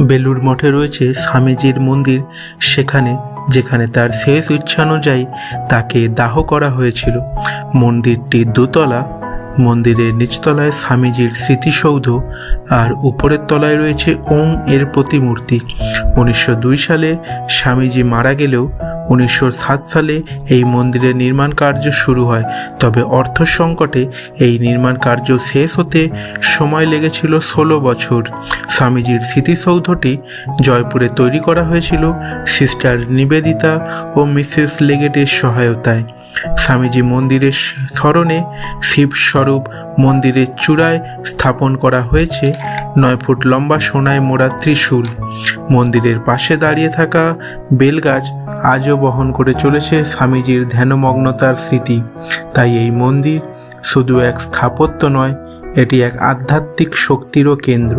বেলুর মঠে রয়েছে স্বামীজির মন্দির। সেখানে, যেখানে তার শেষ ইচ্ছানুযায়ী তাকে দাহ করা হয়েছিল। মন্দিরটি দোতলা, মন্দিরের নিচতলায় স্বামীজির স্মৃতিসৌধ, আর উপরের তলায় রয়েছে ওং এর প্রতিমূর্তি। উনিশশো দুই সালে স্বামীজি মারা গেলেও উনিশশো সাত সালে এই মন্দিরের নির্মাণ কার্য শুরু হয়। তবে অর্থ সংকটে এই নির্মাণ কার্য শেষ হতে সময় লেগেছিল ষোলো বছর। স্বামীজির স্মৃতিসৌধটি জয়পুরে তৈরি করা হয়েছিল সিস্টার নিবেদিতা ও মিসেস লেগেটের সহায়তায়। স্বামীজি মন্দিরের স্মরণে শিবস্বরূপ মন্দিরের চূড়ায় স্থাপন করা হয়েছে নয় ফুট লম্বা সোনায় মোড়া ত্রিশূল। মন্দিরের পাশে দাঁড়িয়ে থাকা বেলগাছ আজও বহন করে চলেছে স্বামীজির ধ্যানমগ্নতার স্মৃতি। তাই এই মন্দির শুধু এক স্থাপত্য নয়, এটি এক আধ্যাত্মিক শক্তিরও কেন্দ্র।